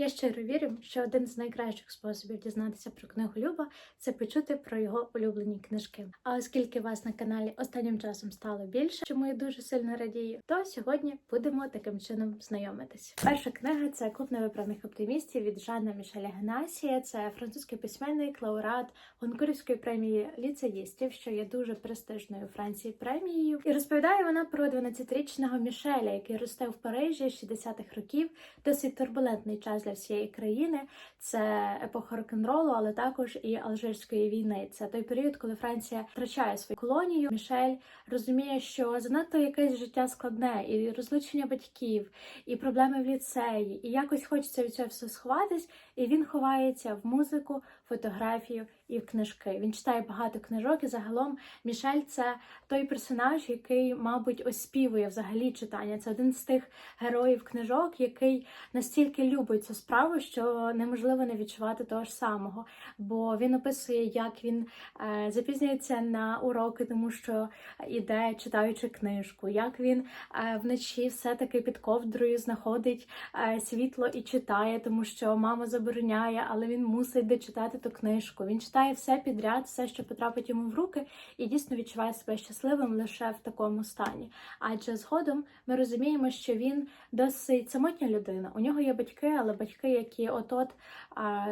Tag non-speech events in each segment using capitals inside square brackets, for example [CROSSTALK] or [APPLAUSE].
Я щиро вірю, що один з найкращих способів дізнатися про книгу Люба це почути про його улюблені книжки. А оскільки вас на каналі останнім часом стало більше, чому я дуже сильно радію, то сьогодні будемо таким чином знайомитись. Перша книга це клуб невиправних оптимістів від Жана Мішеля Генасія. Це французький письменник, лауреат Гонкурівської премії ліцеїстів, що є дуже престижною у Франції премією. І розповідає вона про 12-річного Мішеля, який росте в Парижі 60-х років. Досить турбулентний час для всієї країни. Це епоха рок-н-ролу, але також і Алжирської війни. Це той період, коли Франція втрачає свою колонію. Мішель розуміє, що занадто якесь життя складне, і розлучення батьків, і проблеми в ліцеї, і якось хочеться від цього все сховатись. І він ховається в музику, фотографію і в книжки. Він читає багато книжок, і загалом Мішель це той персонаж, який, мабуть, оспівує взагалі читання. Це один з тих героїв книжок, який настільки любить цю справу, що неможливо не відчувати того ж самого. Бо він описує, як він е, запізнюється на уроки, тому що іде читаючи книжку, як він е, вночі все-таки під ковдрою знаходить е, світло і читає, тому що мама забороняє, але він мусить дочитати ту книжку. Він читає все підряд, все, що потрапить йому в руки, і дійсно відчуває себе щасливим лише в такому стані. Адже згодом ми розуміємо, що він досить самотня людина. У нього є батьки, але батьки, які от-от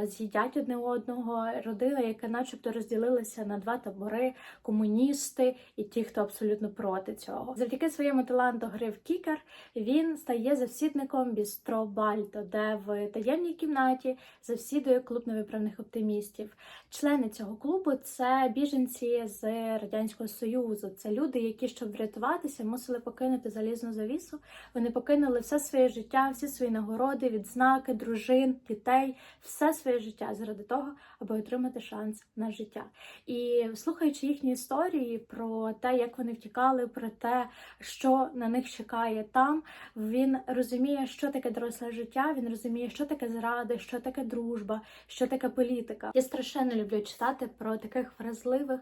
з'їдять одне одного, родина, яка, начебто, розділилася на два табори: комуністи і ті, хто абсолютно проти цього. Завдяки своєму таланту гри в кікер він стає завсідником бістро Бальто, де в таємній кімнаті завсідує клуб невиправних оптимістів. Члени цього клубу це біженці з радянського союзу. Це люди, які, щоб врятуватися, мусили покинути залізну завісу. Вони покинули все своє життя, всі свої нагороди, відзнаки, дружин, дітей, все своє життя заради того, аби отримати шанс на життя. І слухаючи їхні історії про те, як вони втікали, про те, що на них чекає там, він розуміє, що таке доросле життя. Він розуміє, що таке зради, що таке дружба, що таке політика. Я страшенно люблю читати про таких вразливих,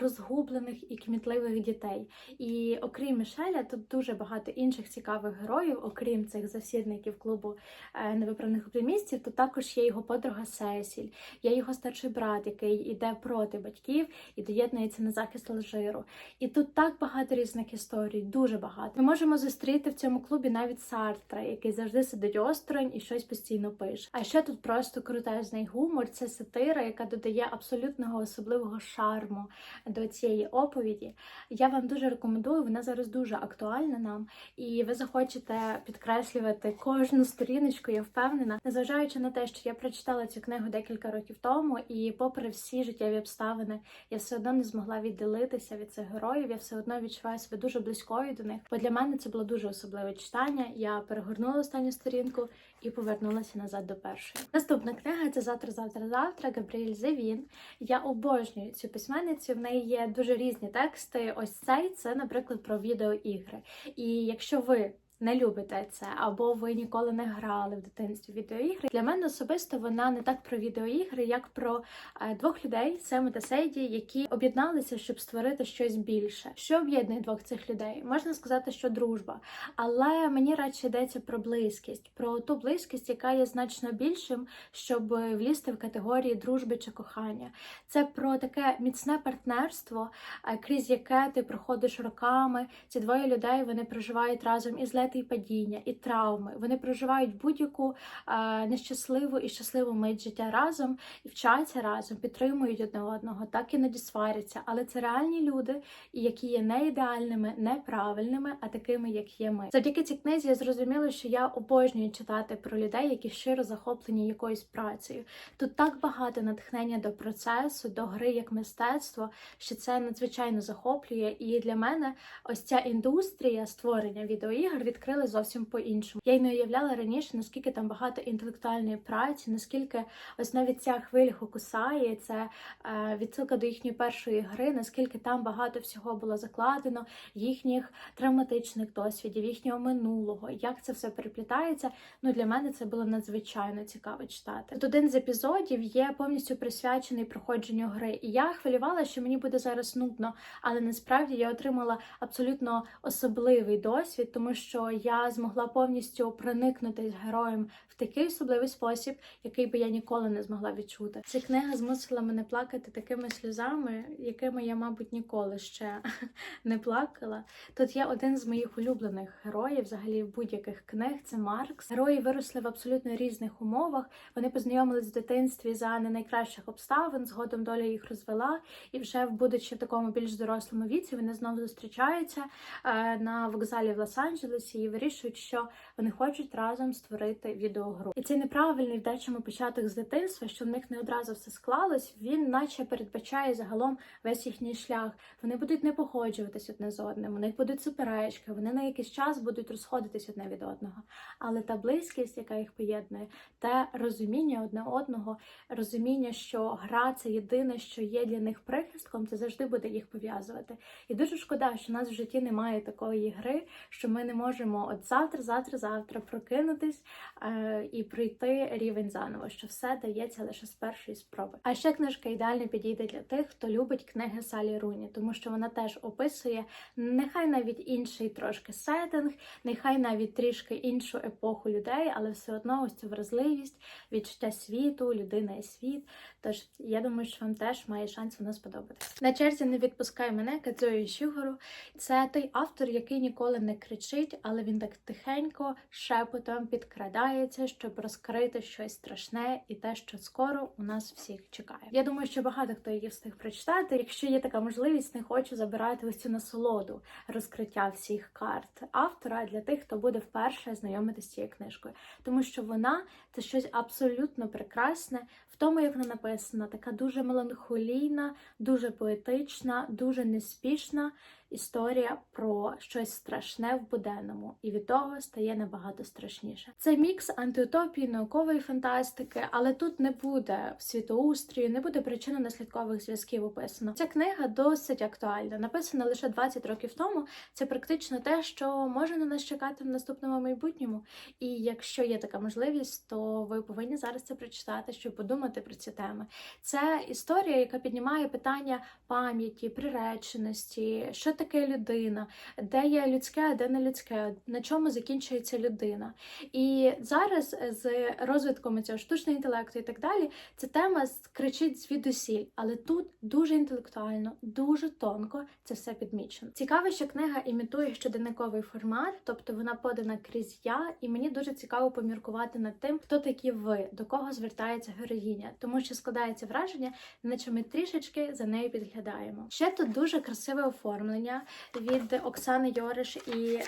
розгублених і кмітливих дітей. І окрім Мішеля, тут дуже багато інших цікавих героїв, окрім цих засідників клубу е, невиправних оптимістів. Тут також є його подруга Сесіль, є його старший брат, який іде проти батьків і доєднується на захист Алжиру. І тут так багато різних історій, дуже багато. Ми можемо зустріти в цьому клубі навіть Сартра, який завжди сидить осторонь і щось постійно пише. А ще тут просто крутезний гумор, це сатира, яка додає абсолютного особливого шарму до цієї оповіді. Я вам дуже рекомендую, вона зараз дуже актуальна нам, і ви захочете підкреслювати кожну сторіночку, я впевнена, незважаючи на те, що я прочитала цю книгу декілька років тому, і попри всі життєві обставини, я все одно не змогла відділитися від цих героїв. Я все одно відчуваю себе дуже близькою до них. Бо для мене це було дуже особливе читання. Я перегорнула останню сторінку і повернулася назад до першої. Наступна книга це завтра, завтра, завтра. Габріель Зевін. Я обожнюю цю письменницю. В неї є дуже різні тексти. Ось цей це, наприклад, про відеоігри. І якщо ви не любите це, або ви ніколи не грали в дитинстві відеоігри. Для мене особисто вона не так про відеоігри, як про е, двох людей, Сему та Сейді, які об'єдналися, щоб створити щось більше. Що об'єднує двох цих людей? Можна сказати, що дружба, але мені радше йдеться про близькість, про ту близькість, яка є значно більшим, щоб влізти в категорії дружби чи кохання. Це про таке міцне партнерство, е, крізь яке ти проходиш роками. Ці двоє людей вони проживають разом і злети, і падіння, і травми. Вони проживають будь-яку е, нещасливу і щасливу мить життя разом і вчаться разом, підтримують одне одного, так іноді сваряться. Але це реальні люди, які є не ідеальними, не правильними, а такими, як є ми. Завдяки цій книзі я зрозуміла, що я обожнюю читати про людей, які щиро захоплені якоюсь працею. Тут так багато натхнення до процесу, до гри як мистецтво, що це надзвичайно захоплює. І для мене ось ця індустрія створення відеоігр відкрили зовсім по-іншому. Я й не уявляла раніше, наскільки там багато інтелектуальної праці, наскільки ось навіть ця хвиля Хокусаї, це е, відсилка до їхньої першої гри, наскільки там багато всього було закладено, їхніх травматичних досвідів, їхнього минулого, як це все переплітається. Ну для мене це було надзвичайно цікаво читати. Тут один з епізодів є повністю присвячений проходженню гри, і я хвилювала, що мені буде зараз нудно, але насправді я отримала абсолютно особливий досвід, тому що я змогла повністю проникнутись героєм в такий особливий спосіб, який би я ніколи не змогла відчути. Ця книга змусила мене плакати такими сльозами, якими я, мабуть, ніколи ще [LAUGHS] не плакала. Тут є один з моїх улюблених героїв, взагалі будь-яких книг. Це Маркс. Герої виросли в абсолютно різних умовах. Вони познайомились в дитинстві за не найкращих обставин. Згодом доля їх розвела, і вже будучи в такому більш дорослому віці, вони знову зустрічаються е, на вокзалі в Лос-Анджелесі і вирішують, що вони хочуть разом створити відеогру. І цей неправильний в дечому початок з дитинства, що в них не одразу все склалось. Він, наче, передбачає загалом весь їхній шлях. Вони будуть не походжуватись одне з одним, у них будуть суперечки, вони на якийсь час будуть розходитись одне від одного. Але та близькість, яка їх поєднує, те розуміння одне одного, розуміння, що гра це єдине, що є для них прихистком, це завжди буде їх пов'язувати. І дуже шкода, що в нас в житті немає такої гри, що ми не можемо от завтра, завтра, завтра прокинутись е, і пройти рівень заново, що все дається лише з першої спроби. А ще книжка ідеально підійде для тих, хто любить книги Салі Руні, тому що вона теж описує нехай навіть інший трошки сеттинг, нехай навіть трішки іншу епоху людей, але все одно ось цю вразливість, відчуття світу, людина і світ. Тож я думаю, що вам теж має шанс вона сподобатись. На черзі не відпускай мене Кадзою Шігору. Це той автор, який ніколи не кричить, але він так тихенько, шепотом підкрадається, щоб розкрити щось страшне і те, що скоро у нас всіх чекає. Я думаю, що багато хто її встиг прочитати. Якщо є така можливість, не хочу забирати ось цю насолоду розкриття всіх карт автора для тих, хто буде вперше знайомитися з цією книжкою, тому що вона це щось абсолютно прекрасне в тому, як вона написана, така дуже меланхолійна, дуже поетична, дуже неспішна історія про щось страшне в буденному, і від того стає набагато страшніше. Це мікс антиутопії, наукової фантастики, але тут не буде світоустрію, не буде причинно-наслідкових зв'язків описано. Ця книга досить актуальна, написана лише 20 років тому. Це практично те, що може на нас чекати в наступному майбутньому. І якщо є така можливість, то ви повинні зараз це прочитати, щоб подумати про ці теми. Це історія, яка піднімає питання пам'яті, приреченості, що таке людина, де є людське, а де не людське, на чому закінчується людина. І зараз з розвитком цього штучного інтелекту і так далі, ця тема кричить звідусіль, але тут дуже інтелектуально, дуже тонко це все підмічено. Цікаво, що книга імітує щоденниковий формат, тобто вона подана крізь я, і мені дуже цікаво поміркувати над тим, хто такі ви, до кого звертається героїня, тому що складається враження, наче ми трішечки за нею підглядаємо. Ще тут дуже красиве оформлення від Оксани Йориш і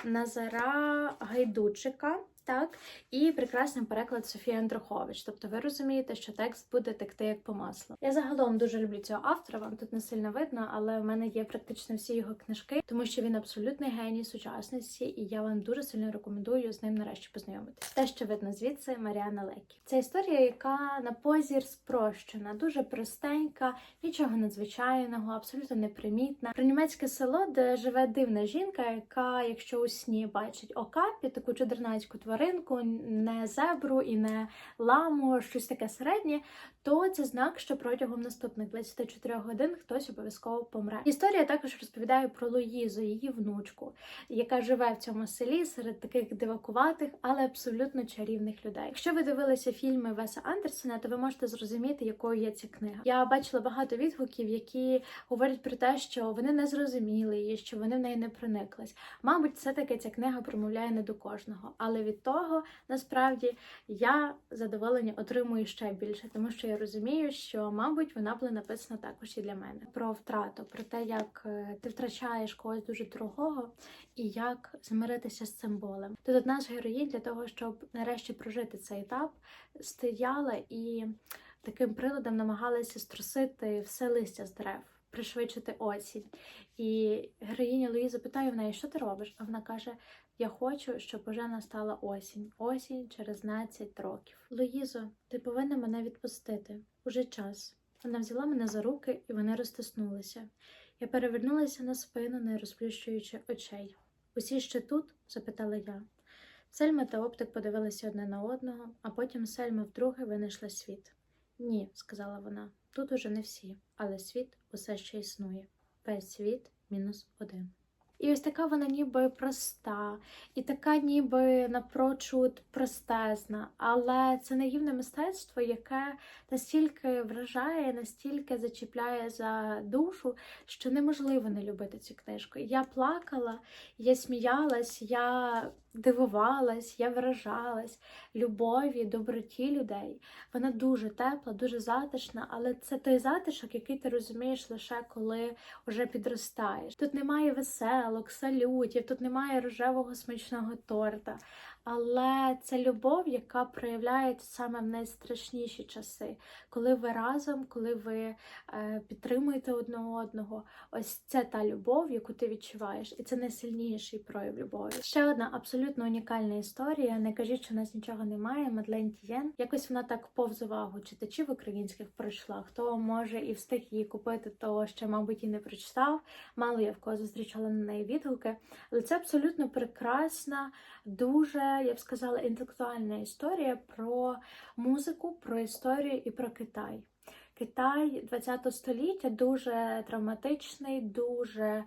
Назара Гайдучика. Так, і прекрасний переклад Софії Андрухович. Тобто ви розумієте, що текст буде текти як по маслу. Я загалом дуже люблю цього автора, вам тут не сильно видно, але в мене є практично всі його книжки, тому що він абсолютний геній сучасності, і я вам дуже сильно рекомендую з ним нарешті познайомитися. Те, що видно звідси, Маріана Лекі. Це історія, яка на позір спрощена, дуже простенька, нічого надзвичайного, абсолютно непримітна. Про німецьке село, де живе дивна жінка, яка, якщо у сні бачить окапі, таку чудернацьку тварину, тваринку, не зебру і не ламу, щось таке середнє, то це знак, що протягом наступних 24 годин хтось обов'язково помре. Історія також розповідає про Луїзу, її внучку, яка живе в цьому селі серед таких дивакуватих, але абсолютно чарівних людей. Якщо ви дивилися фільми Веса Андерсона, то ви можете зрозуміти, якою є ця книга. Я бачила багато відгуків, які говорять про те, що вони не зрозуміли її, що вони в неї не прониклись. Мабуть, все таки ця книга промовляє не до кожного, але від того насправді я задоволення отримую ще більше, тому що я розумію, що, мабуть, вона була написана також і для мене про втрату, про те, як е, ти втрачаєш когось дуже дорогого і як змиритися з цим болем. Тут одна з героїнь для того, щоб нарешті прожити цей етап, стояла і таким приладом намагалася струсити все листя з дерев. Пришвидшити осінь. І героїня Луїза питає в неї, що ти робиш? А вона каже: Я хочу, щоб уже настала осінь. Осінь через 12 років. Луїзо, ти повинна мене відпустити. Уже час. Вона взяла мене за руки, і вони розтиснулися. Я перевернулася на спину, не розплющуючи очей. Усі ще тут? запитала я. Сельма та оптик подивилися одне на одного, а потім Сельма вдруге винайшла світ. Ні, сказала вона, тут уже не всі, але світ усе ще існує. Весь світ мінус один. І ось така вона ніби проста, і така ніби напрочуд простезна. Але це наївне мистецтво, яке настільки вражає, настільки зачіпляє за душу, що неможливо не любити цю книжку. Я плакала, я сміялась, я дивувалась, я вражалась любові, доброті людей. Вона дуже тепла, дуже затишна, але це той затишок, який ти розумієш лише коли вже підростаєш. Тут немає веселок, салютів, тут немає рожевого смачного торта. Але це любов, яка проявляється саме в найстрашніші часи, коли ви разом, коли ви е, підтримуєте одне одного. Ось це та любов, яку ти відчуваєш, і це найсильніший прояв любові. Ще одна абсолютно унікальна історія. Не кажіть, що у нас нічого немає. Мадлен Тієн. Якось вона так повз увагу читачів українських пройшла. Хто може і встиг її купити, то ще, мабуть, і не прочитав. Мало я в кого зустрічала на неї відгуки, але це абсолютно прекрасна, дуже я б сказала, інтелектуальна історія про музику, про історію і про Китай. Китай ХХ століття дуже травматичний, дуже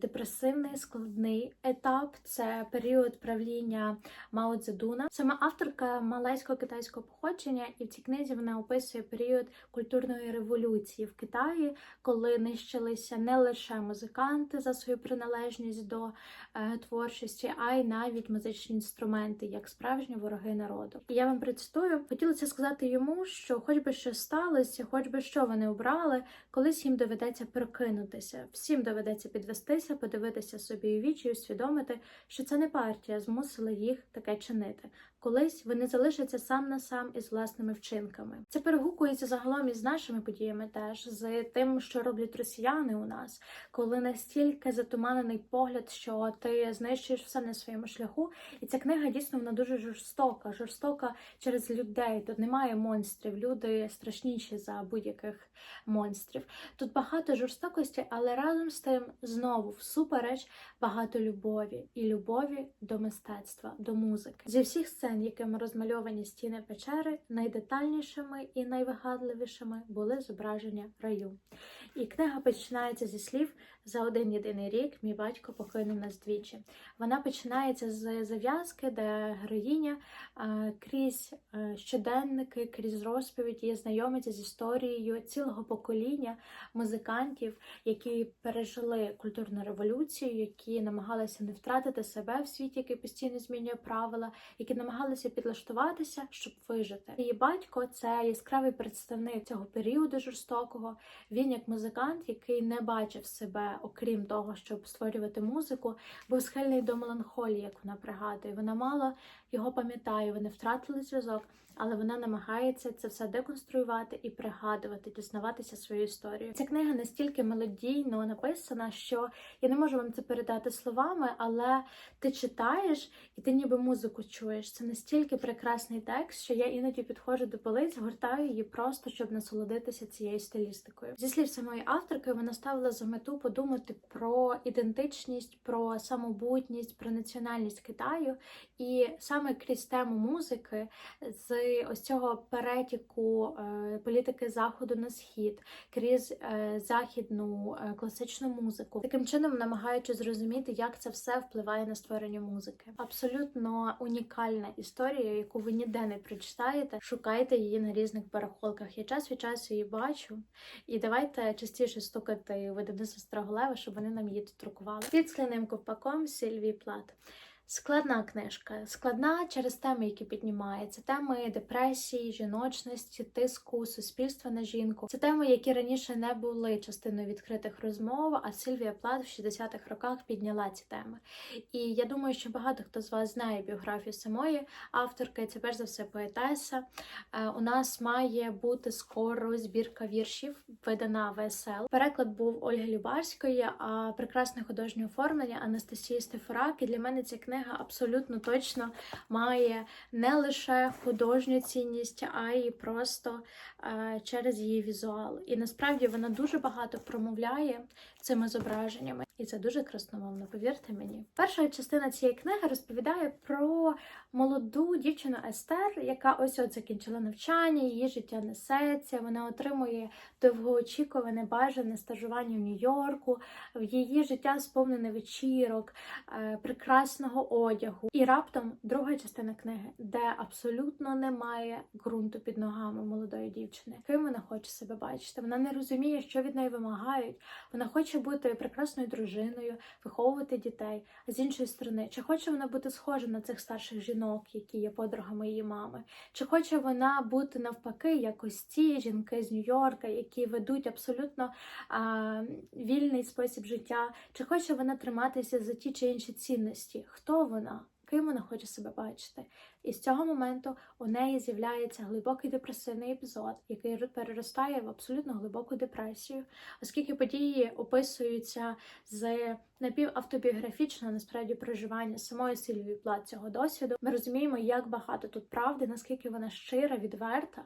депресивний, складний етап. Це період правління Мао Цзедуна. Сама авторка малайського китайського походження, і в цій книзі вона описує період культурної революції в Китаї, коли нищилися не лише музиканти за свою приналежність до е, творчості, а й навіть музичні інструменти, як справжні вороги народу. І я вам процитую, хотілося сказати йому, що хоч би що сталося, хоч би що вони обрали, колись їм доведеться прокинутися. Всім доведеться підвестися, подивитися собі у вічі і усвідомити, що це не партія змусила їх таке чинити. Колись вони залишаться сам на сам із власними вчинками. Це перегукується загалом із нашими подіями, теж з тим, що роблять росіяни у нас, коли настільки затуманений погляд, що ти знищуєш все на своєму шляху. І ця книга дійсно вона дуже жорстока, жорстока через людей. Тут немає монстрів, люди страшніші за будь-яких монстрів. Тут багато жорстокості, але разом з тим знову всупереч багато любові і любові до мистецтва, до музики. Зі всіх сцен, якими розмальовані стіни печери, найдетальнішими і найвигадливішими були зображення раю. І книга починається зі слів за один єдиний рік мій батько покинув нас двічі. Вона починається з зав'язки, де героїня крізь щоденники, крізь розповіді знайомиться з історією цілого покоління музикантів, які пережили культурну революцію, які намагалися не втратити себе в світі, який постійно змінює правила, які намагалися підлаштуватися, щоб вижити. Її батько це яскравий представник цього періоду жорстокого. Він як музикант, який не бачив себе, окрім того, щоб створювати музику, був схильний до меланхолії, як вона пригадує. Вона мало його пам'ятає, вони втратили зв'язок, але вона намагається це все деконструювати і пригадувати, дізнаватися свою історію. Ця книга настільки мелодійно написана, що я не можу вам це передати словами, але ти читаєш і ти ніби музику чуєш. Це настільки прекрасний текст, що я іноді підходжу до полиць, гортаю її просто, щоб насолодитися цією стилістикою. Зі слів самої авторки, вона ставила за мету подумати про ідентичність, про самобутність, про національність Китаю, і саме крізь тему музики з ось цього перетіку е, політики заходу на схід, крізь е, західну е, класичну музику, таким чином намагаючись зрозуміти, як це все впливає на створення музики. Абсолютно унікальна історія, яку ви ніде не прочитаєте. Шукайте її на різних барахолках. Я час від часу її бачу, і давайте частіше стукати видавництво Строголева, щоб вони нам її тут друкували. Під скляним ковпаком Сільвій Плат. Складна книжка, складна через теми, які піднімає. Це теми депресії, жіночності, тиску, суспільства на жінку. Це теми, які раніше не були частиною відкритих розмов. А Сильвія Плат в 60-х роках підняла ці теми. І я думаю, що багато хто з вас знає біографію самої авторки. Це перш за все поетеса. Е, У нас має бути скоро збірка віршів, видана в СЛ. Переклад був Ольги Любарської, а прекрасне художнє оформлення Анастасії Стефорак. І для мене ця книга абсолютно точно має не лише художню цінність, а й просто е, через її візуал. І насправді вона дуже багато промовляє цими зображеннями. І це дуже красномовно, повірте мені. Перша частина цієї книги розповідає про молоду дівчину Естер, яка ось от закінчила навчання, її життя несеться. Вона отримує довгоочікуване бажане стажування в Нью-Йорку. В її життя сповнене вечірок, е, прекрасного одягу. І раптом друга частина книги, де абсолютно немає ґрунту під ногами молодої дівчини. Ким вона хоче себе бачити? Вона не розуміє, що від неї вимагають. Вона хоче бути прекрасною дружиною, виховувати дітей. А з іншої сторони, чи хоче вона бути схожа на цих старших жінок, які є подругами її мами? Чи хоче вона бути навпаки, як ось ці жінки з Нью-Йорка, які ведуть абсолютно а, вільний спосіб життя? Чи хоче вона триматися за ті чи інші цінності? Хто вона? Ким вона хоче себе бачити? І з цього моменту у неї з'являється глибокий депресивний епізод, який переростає в абсолютно глибоку депресію, оскільки події описуються з напівавтобіографічного насправді проживання самої Сильвії Плат цього досвіду. Ми розуміємо, як багато тут правди, наскільки вона щира, відверта,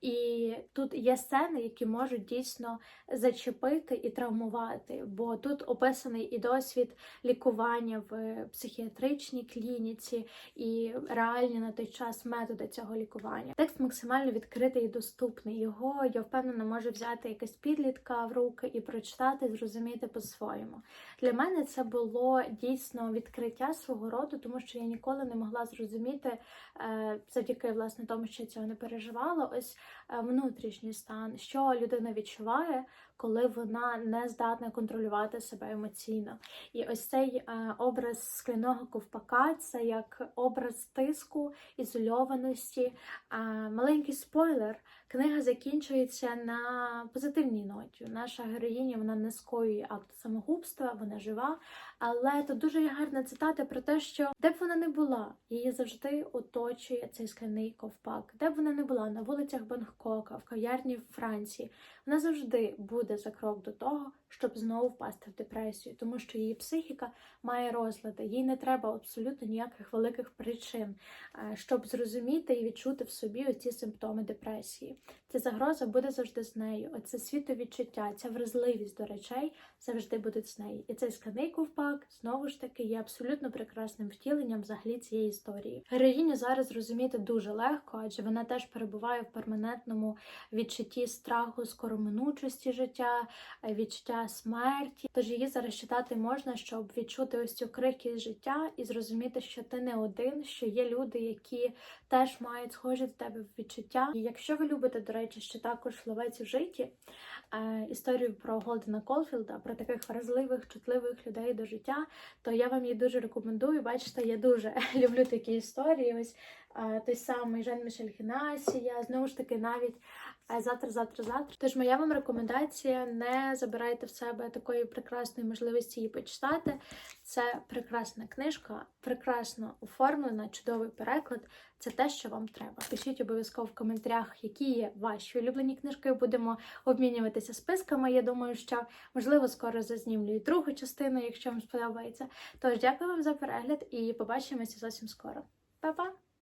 і тут є сцени, які можуть дійсно зачепити і травмувати, бо тут описаний і досвід лікування в психіатричній клініці, і реальні на той час методи цього лікування. Текст максимально відкритий і доступний. Його я впевнена може взяти якась підлітка в руки і прочитати, зрозуміти по-своєму. Для мене це було дійсно відкриття свого роду, тому що я ніколи не могла зрозуміти е, завдяки власне тому, що я цього не переживала. Ось внутрішній стан, що людина відчуває, коли вона не здатна контролювати себе емоційно. І ось цей е, образ скляного ковпака це як образ тиску, ізольованості. Е, маленький спойлер. Книга закінчується на позитивній ноті. Наша героїня вона не скоює акт самогубства, вона жива. Але тут дуже гарна цитата про те, що де б вона не була, її завжди оточує цей скляний ковпак. Де б вона не була на вулицях Бангкока, в кав'ярні в Франції, вона завжди буде за крок до того, щоб знову впасти в депресію, тому що її психіка має розлади, їй не треба абсолютно ніяких великих причин, е, щоб зрозуміти і відчути в собі оці симптоми депресії. Ця загроза буде завжди з нею. Оце світовідчуття, ця вразливість до речей завжди будуть з нею. І цей скляний ковпак знову ж таки є абсолютно прекрасним втіленням взагалі цієї історії. Героїню зараз зрозуміти дуже легко, адже вона теж перебуває в перманентному відчутті страху, скороминучості життя, е, відчуття смерті. Тож її зараз читати можна, щоб відчути ось цю крихкість життя і зрозуміти, що ти не один, що є люди, які теж мають схожі до тебе відчуття. І якщо ви любите, до речі, ще також ловець у житті, е, історію про Голдена Колфілда, про таких вразливих, чутливих людей до життя, то я вам її дуже рекомендую. Бачите, я дуже [LAUGHS] люблю такі історії. Ось той самий Жан Мішель Генасія, знову ж таки, навіть завтра, завтра, завтра. Тож моя вам рекомендація: не забирайте в себе такої прекрасної можливості її почитати. Це прекрасна книжка, прекрасно оформлена, чудовий переклад. Це те, що вам треба. Пишіть обов'язково в коментарях, які є ваші улюблені книжки. Будемо обмінюватися списками. Я думаю, що можливо скоро зазнімлю і другу частину, якщо вам сподобається. Тож дякую вам за перегляд і побачимося зовсім скоро. Па-па!